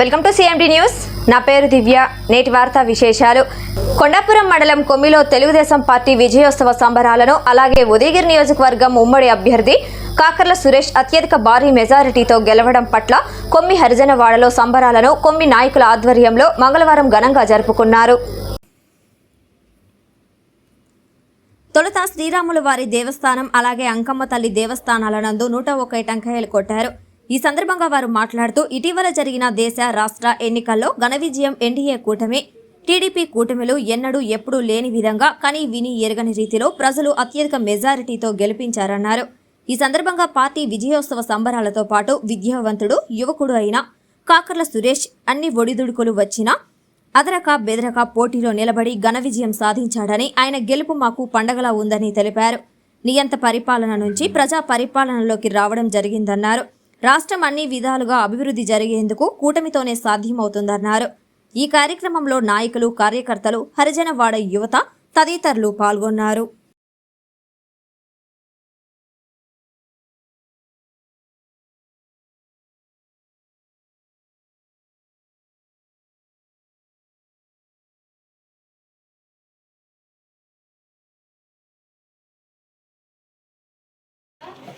Welcome to CMD news నా పేరు దివ్య. నేటి వార్తా విశేషాలు. కొండాపురం మండలం కొమ్మిలో తెలుగుదేశం పార్టీ విజయోత్సవ సంబరాలను అలాగే ఉదయగిరి నియోజకవర్గం ఉమ్మడి అభ్యర్థి కాకర్ల సురేష్ అత్యధిక భారీ మెజారిటీతో గెలవడం పట్ల కొమ్మి హరిజనవాడలో సంబరాలను కొమ్మి నాయకుల ఆధ్వర్యంలో మంగళవారం ఘనంగా జరుపుకున్నారు. తొలుత శ్రీరాముల వారి దేవస్థానం అలాగే అంకమ్మ తల్లి దేవస్థానాల నందు నూట ఒక టంకాయలు కొట్టారు. ఈ సందర్భంగా వారు మాట్లాడుతూ ఇటీవల జరిగిన దేశ రాష్ట్ర ఎన్నికల్లో ఘన విజయం ఎన్డీఏ కూటమి టీడీపీ కూటమిలు ఎన్నడూ ఎప్పుడూ లేని విధంగా కని విని ఎరగని రీతిలో ప్రజలు అత్యధిక మెజారిటీతో గెలిపించారన్నారు. ఈ సందర్భంగా పార్టీ విజయోత్సవ సంబరాలతో పాటు విద్యావంతుడు యువకుడు అయిన కాకర్ల సురేష్ అన్ని ఒడిదుడుకులు వచ్చినా అదరక బెదరక పోటీలో నిలబడి ఘన విజయం సాధించాడని ఆయన గెలుపు మాకు పండగలా ఉందని తెలిపారు. నియంత పరిపాలన నుంచి ప్రజా పరిపాలనలోకి రావడం జరిగిందన్నారు. రాష్ట్రం అన్ని విధాలుగా అభివృద్ధి జరిగేందుకు కూటమితోనే సాధ్యమవుతుందన్నారు. ఈ కార్యక్రమంలో నాయకులు కార్యకర్తలు హరిజనవాడ యువత తదితరులు పాల్గొన్నారు.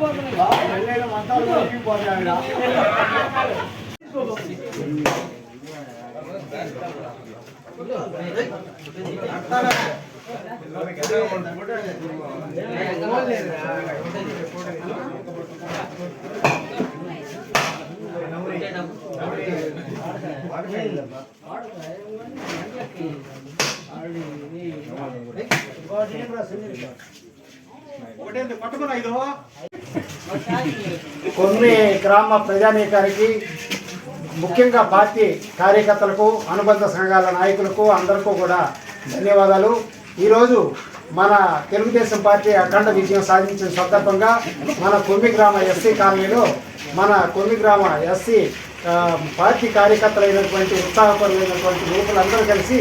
కొనుక్కో. కొన్ని గ్రామ ప్రజానీకానికి ముఖ్యంగా పార్టీ కార్యకర్తలకు అనుబంధ సంఘాల నాయకులకు అందరికీ కూడా ధన్యవాదాలు. ఈరోజు మన తెలుగుదేశం పార్టీ అఖండ విజయం సాధించిన సందర్భంగా మన కొమ్మి గ్రామ ఎస్సీ కాలనీలో మన కొమ్మి గ్రామ ఎస్సీ కార్యకర్తలు పార్టీ కార్యకర్తలైనటువంటి ఉత్సాహపరమైనటువంటి యువకులందరూ కలిసి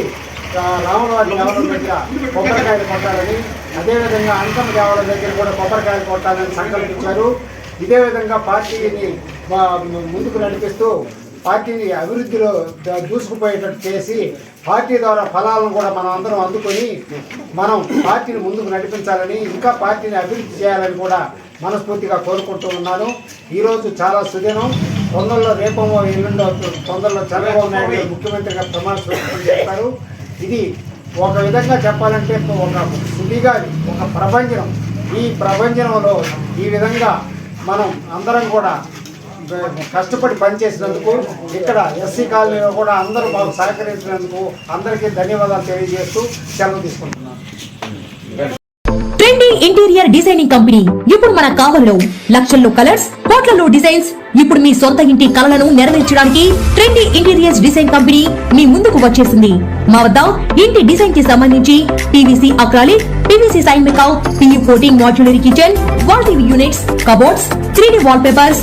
రామవారి రాములవారి దేవాలయం దగ్గర కొబ్బరికాయలు కొట్టాలని అదేవిధంగా అంకమ్మ దేవాలయం దగ్గర కూడా కొబ్బరికాయలు కొట్టాలని సంకల్పించారు. ఇదే విధంగా పార్టీని ముందుకు నడిపిస్తూ పార్టీని అభివృద్ధిలో దూసుకుపోయేటట్టు చేసి పార్టీ ద్వారా ఫలాలను కూడా మనం అందరం అందుకొని మనం పార్టీని ముందుకు నడిపించాలని ఇంకా పార్టీని అభివృద్ధి చేయాలని కూడా మనస్ఫూర్తిగా కోరుకుంటూ ఉన్నాను. ఈరోజు చాలా సుదినం. తొందరలో రేపమో ఎల్లుండో తొందరలో చంద్రబాబు నాయుడు ముఖ్యమంత్రిగా ప్రమాణ స్వీకారం చేస్తారు ఇది ఒక విధంగా చెప్పాలంటే ఒక సుడిగాలి ఒక ప్రభంజనం. ఈ ప్రభంజనంలో ఈ విధంగా మనం అందరం కూడా కష్టపడి పనిచేసినందుకు ఇక్కడ ఎస్సీ కాలనీలో కూడా అందరూ మాకు సహకరించినందుకు అందరికీ ధన్యవాదాలు తెలియజేస్తూ సెలవు తీసుకుంటున్నాను. Trendy interior designing company. ఇప్పుడు మన కావల్లో లక్షల్లో కలర్స్ కోట్లలో డిజైన్స్. ఇప్పుడు మీ సొంత ఇంటి కలలను నెరవేర్చడానికి ట్రెండీ ఇంటీరియర్స్ డిజైన్ కంపెనీ మీ ముందుకు వచ్చేసింది. మా వద్ద ఇంటి డిజైన్కి సంబంధించి పీవీసీ అక్రాలిక్ పీవీసీ సైన్ మేకౌ PU coating modular kitchen wall TV units cupboards three D wallpapers